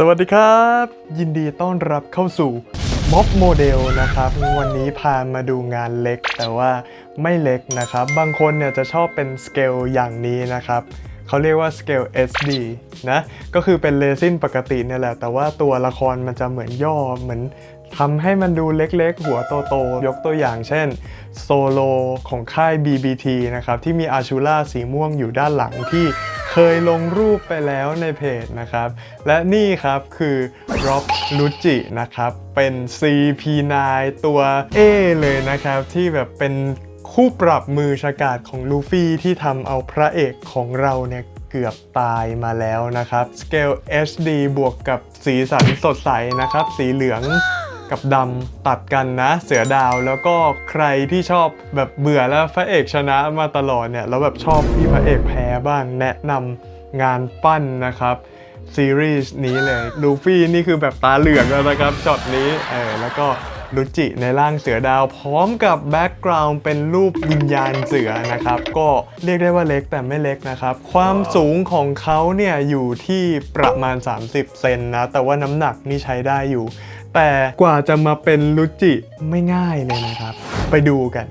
สวัสดีครับ ยินดีต้อนรับเข้าสู่ม็อบโมเดลนะครับ วันนี้พามาดูงานเล็ก แต่ว่าไม่เล็กนะครับ บางคนเนี่ยจะชอบเป็นสเกลอย่างนี้นะครับเขาเรียกว่าสเกล SD นะก็คือเป็นเรซินปกติเนี่ยแหละ แต่ว่าตัวละครมันจะเหมือนย่อเหมือนทำให้มันดูเล็กๆ หัวโตๆ ยกตัวอย่างเช่นโซโลของค่าย BBT นะครับที่มีอาชูล่าสีม่วงอยู่ด้านหลังที่ เคยลงรูปไปแล้วในเพจนะครับ และนี่ครับคือ Rob l u c i นะครับ เป็น CP9 ตัว A เลยนะครับ ที่แบบเป็นคู่ปรับมือฉกาจของลูฟี่ที่ทำเอาพระเอกของเราเนี่ยเกือบตายมาแล้วนะครับ Scale HD บวกกับสีสันสดใสนะครับ สีเหลือง กับดำตัดกันนะเสือดาวแล้วก็ใครที่ชอบแบบเบื่อแล้วพระเอกชนะมาตลอดเนี่ยแล้วแบบชอบที่พระเอกแพ้บ้างแนะนำงานปั้นนะครับซีรีส์นี้เลยลูฟี่นี่คือแบบตาเหลืองแล้วนะครับช็อตนี้เออแล้วก็รุจิในร่างเสือดาวพร้อมกับแบ็กกราวน์เป็นรูปวิญญาณเสือนะครับ ก็เรียกได้ว่าเล็กแต่ไม่เล็กนะครับ ความสูงของเขาเนี่ยอยู่ที่ประมาณ 30 เซนนะ แต่ว่าน้ำหนักนี่ใช้ได้อยู่ แต่กว่าจะมาเป็นรุจิไม่ง่ายเลยนะครับ ไปดูกัน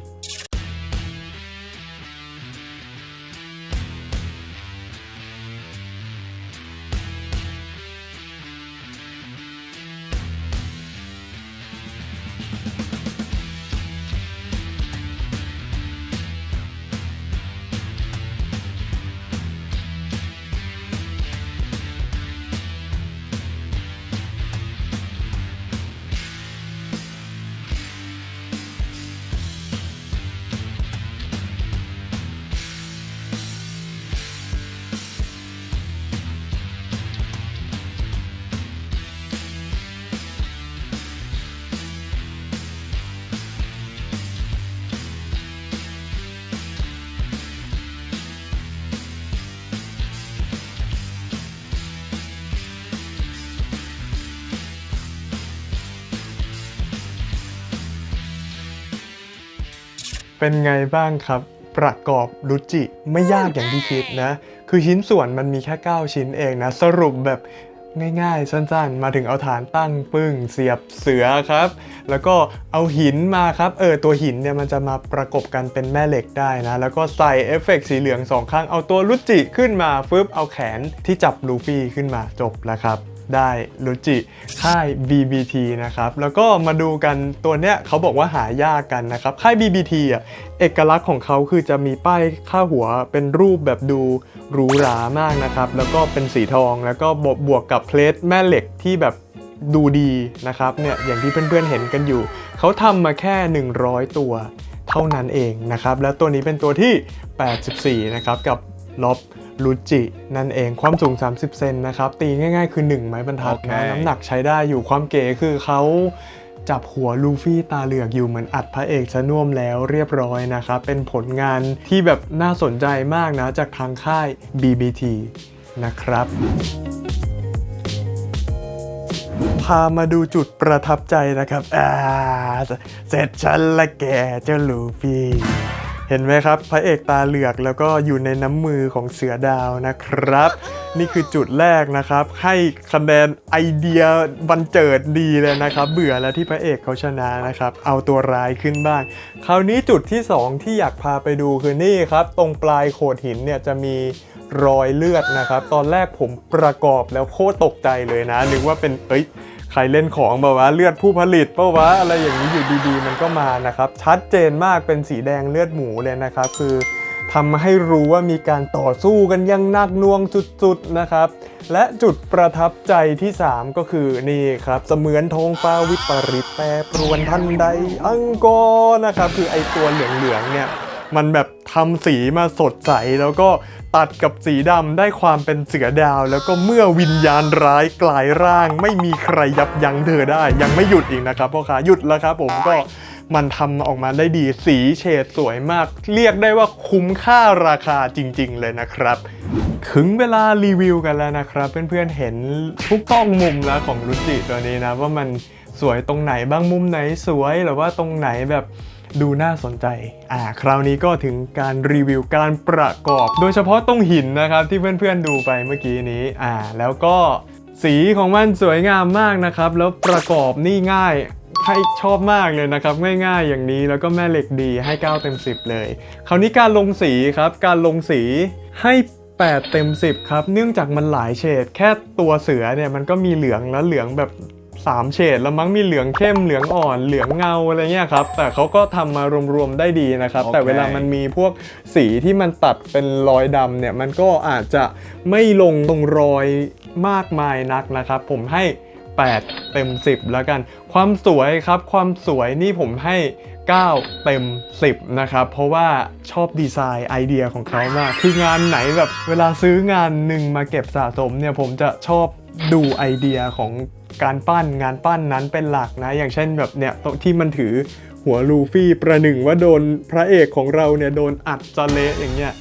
เป็นไงบ้างครับ ประกอบรุจิไม่ยากอย่างที่คิดนะ คือชิ้นส่วนมันมีแค่ 9 ชิ้นเองนะ สรุปแบบง่ายๆ สั้นๆ มาถึงเอาฐานตั้งปึ้งเสียบเสือครับ แล้วก็เอาหินมาครับ เออตัวหินเนี่ยมันจะมาประกบกันเป็นแม่เหล็กได้นะ แล้วก็ใส่เอฟเฟกต์สีเหลืองสองข้าง เอาตัวรุจิขึ้นมาฟึบเอาแขนที่จับลูฟี่ขึ้นมาจบแล้วครับ ได้รุจิค่าย BBT นะครับ แล้วก็มาดูกันตัวเนี้ยเขาบอกว่าหายากกันนะครับ ค่าย BBT อะเอกลักษณ์ของเขาคือจะมีป้ายค่าหัวเป็นรูปแบบดูหรูหรามากนะครับ แล้วก็เป็นสีทองแล้วก็บวกบวกกับเพลทแม่เหล็กที่แบบดูดีนะครับเนี่ยอย่างที่เพื่อนๆเห็นกันอยู่ เขาทำมาแค่ 100 ตัวเท่านั้นเองนะครับ แล้วตัวนี้เป็นตัวที่ 84 นะครับ กับล็อบ ลูจินั่นเองความสูง 30 เซนนะครับ ตีง่ายๆ คือ 1 ไม้บรรทัดนะโอเคน้ำหนักใช้ได้อยู่ความเก๋คือเขาจับหัวลูฟี่ตาเหลือกอยู่เหมือนอัดพระเอกซะน่วมแล้วเรียบร้อยนะครับ เป็นผลงานที่แบบน่าสนใจมากนะ จากทางค่าย BBT นะครับ พามาดูจุดประทับใจนะครับอ่าเสร็จฉันละแกเจ้าลูฟี่ เห็นไหมครับ พระเอกตาเหลือกแล้วก็อยู่ในน้ำมือของเสือดาวนะครับ นี่คือจุดแรกนะครับ ให้คะแนนไอเดียบันเจิดดีเลยนะครับ เบื่อแล้วที่พระเอกเขาชนะนะครับ เอาตัวร้ายขึ้นบ้าง คราวนี้จุดที่ 2 ที่อยากพาไปดูคือนี่ครับ ตรงปลายโขดหินเนี่ยจะมีรอยเลือดนะครับ ตอนแรกผมประกอบแล้วโคตรตกใจเลยนะนึกว่าเป็นเอ้ย ใครเล่นของแบบว่าเลือดผู้ผลิตเปล่าวะอะไรอย่างนี้อยู่ดีๆ มันก็มานะครับชัดเจนมากเป็นสีแดงเลือดหมูเลยนะครับคือทำให้รู้ว่ามีการต่อสู้กันยังนักน่วงสุดๆนะครับ และจุดประทับใจที่ 3 ก็คือนี่ครับ เสมือนทองฟ้าวิปริตแปรปรวนทันใดอังกอร์นะครับ คือไอตัวเหลืองๆเนี่ย มันแบบทำสีมาสดใส แล้วก็ตัดกับสีดำได้ความเป็นเสือดาว แล้วก็เมื่อวิญญาณร้ายกลายร่าง ไม่มีใครยับยั้งเธอได้ ยังไม่หยุดอีกนะครับพ่อค้าหยุดแล้วครับผมก็มันทำออกมาได้ดีสีเฉดสวยมาก เรียกได้ว่าคุ้มค่าราคาจริง ๆ เลยนะครับ ถึงเวลารีวิวกันแล้วนะครับ เพื่อนๆเห็นทุกกล้องมุมแล้วของรุจิตัวนี้นะ ว่ามันสวยตรงไหนบ้างมุมไหนสวยหรือว่าตรงไหนแบบ ดูน่าสนใจ อ่า คราวนี้ก็ถึงการรีวิวการประกอบ โดยเฉพาะตรงหินนะครับที่เพื่อนๆดูไปเมื่อกี้นี้ อ่า แล้วก็สีของมันสวยงามมากนะครับ แล้วประกอบนี่ง่ายให้ชอบมากเลยนะครับ ง่ายๆอย่างนี้แล้วก็แม่เหล็กดีให้ 9 เต็ม 10 เลย คราวนี้การลงสีครับ การลงสีให้8เต็ม 10 ครับ เนื่องจากมันหลายเฉด แค่ตัวเสือเนี่ยมันก็มีเหลืองแล้วเหลืองแบบ 3 เฉดแล้วมั้งมีเหลืองเข้มเหลืองอ่อนเหลืองเงาอะไรเงี้ยครับ แต่เขาก็ทำมารวมๆได้ดีนะครับโอเคแต่เวลามันมีพวกสีที่มันตัดเป็นรอยดำเนี่ยมันก็อาจจะไม่ลงตรงรอยมากมายนักนะครับ ผมให้ 8 เต็ม 10 แล้วกัน ความสวยครับความสวยนี่ผมให้ 9 เต็ม 10 นะครับ เพราะว่าชอบดีไซน์ไอเดียของเขามาก คืองานไหนแบบเวลาซื้องานหนึ่งมาเก็บสะสมเนี่ยผมจะชอบ ดูไอเดียของการปั้นงานปั้นนั้นเป็นหลักนะ อย่างเช่นแบบเนี่ยที่มันถือหัวลูฟี่ประหนึ่งว่าโดนพระเอกของเราเนี่ยโดนอัดจะเละอย่างเงี้ย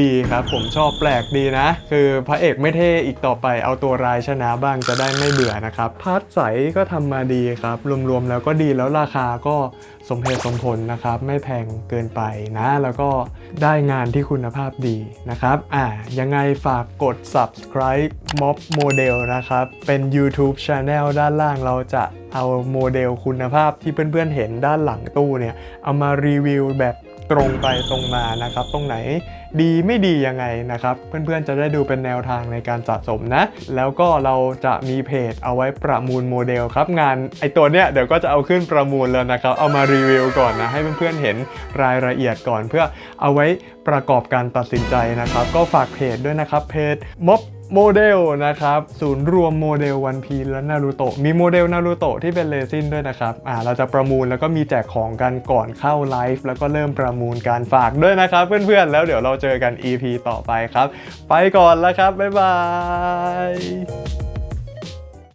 ดีครับ ผมชอบแปลกดีนะ คือพระเอกไม่เท่อีกต่อไปเอาตัวรายชนะบ้างจะได้ไม่เบื่อนะครับพาร์ทใสก็ทำมาดีครับ รวมๆแล้วก็ดีแล้วราคาก็สมเหตุสมผลนะครับ ไม่แพงเกินไปนะ แล้วก็ได้งานที่คุณภาพดีนะครับอ่ายังไงฝากกด subscribe Mob Model นะครับ เป็น YouTube Channel ด้านล่างเราจะเอาโมเดลคุณภาพที่เพื่อนๆเห็นด้านหลังตู้เนี่ย เอามารีวิวแบบ ตรงไปตรงมานะครับ ตรงไหนดีไม่ดียังไงนะครับ เพื่อนๆจะได้ดูเป็นแนวทางในการสะสมนะ แล้วก็เราจะมีเพจเอาไว้ประมูลโมเดลครับ งานไอตัวเนี้ยเดี๋ยวก็จะเอาขึ้นประมูลแล้วนะครับ เอามารีวิวก่อนนะ ให้เพื่อนๆเห็นรายละเอียดก่อน เพื่อเอาไว้ประกอบการตัดสินใจนะครับ ก็ฝากเพจด้วยนะครับเพจม็อบ โมเดลนะครับ ศูนย์รวมโมเดลวันพีและนารูโตะมีโมเดลนารูโตะที่เป็นเลซินด้วยนะครับอ่าเราจะประมูลแล้วก็มีแจกของกันก่อนเข้าไลฟ์แล้วก็เริ่มประมูลการฝากด้วยนะครับ เพื่อนๆ แล้วเดี๋ยวเราเจอกัน EP ต่อไปครับ ไปก่อนแล้วครับ บ๊ายบาย